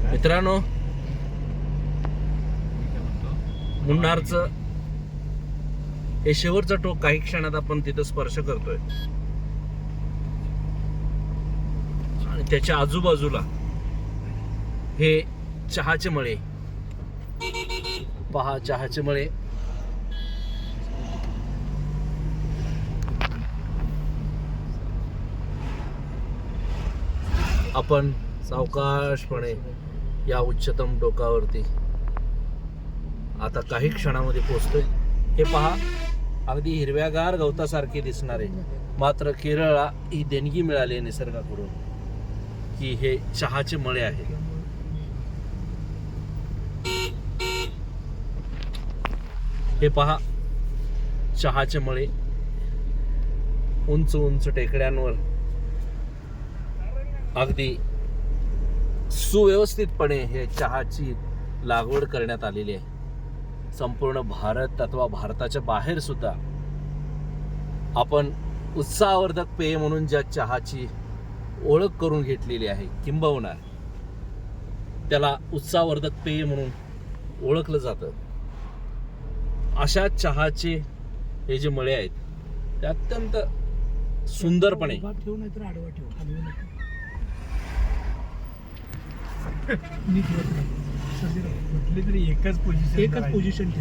मित्रांनो मुन्नारचं हे शेवटचं टोक काही क्षणात आपण तिथं स्पर्श करतोय. आणि त्याच्या आजूबाजूला हे चहाचे मळे. पहा चहाचे मळे. आपण सावकाशपणे या उच्चतम टोकावरती आता काही क्षणामध्ये पोचतोय. हे पहा अगदी हिरव्यागार गवतासारखे दिसणारे मात्र केरळला ही देणगी मिळाली आहे निसर्गाकडून की हे चहाचे मळे आहेत हे पहा चहाचे मळे उंच उंच टेकड्यांवर अगदी सुव्यवस्थितपणे हे चहाची लागवड करण्यात आलेली आहे. संपूर्ण भारत अथवा भारताच्या बाहेर सुद्धा आपण उत्साहवर्धक पेय म्हणून ज्या चहाची ओळख करून घेतलेली आहे किंबहुना त्याला उत्साहवर्धक पेय म्हणून ओळखलं जातं. अशा चहाचे हे जे मळे आहेत ते अत्यंत सुंदरपणे उभा ठेवू नाही तर आडवा ठेवू हलवू नका नीट राहू. कुठली तरी एकच पोझिशन एकच पोझिशन ठेव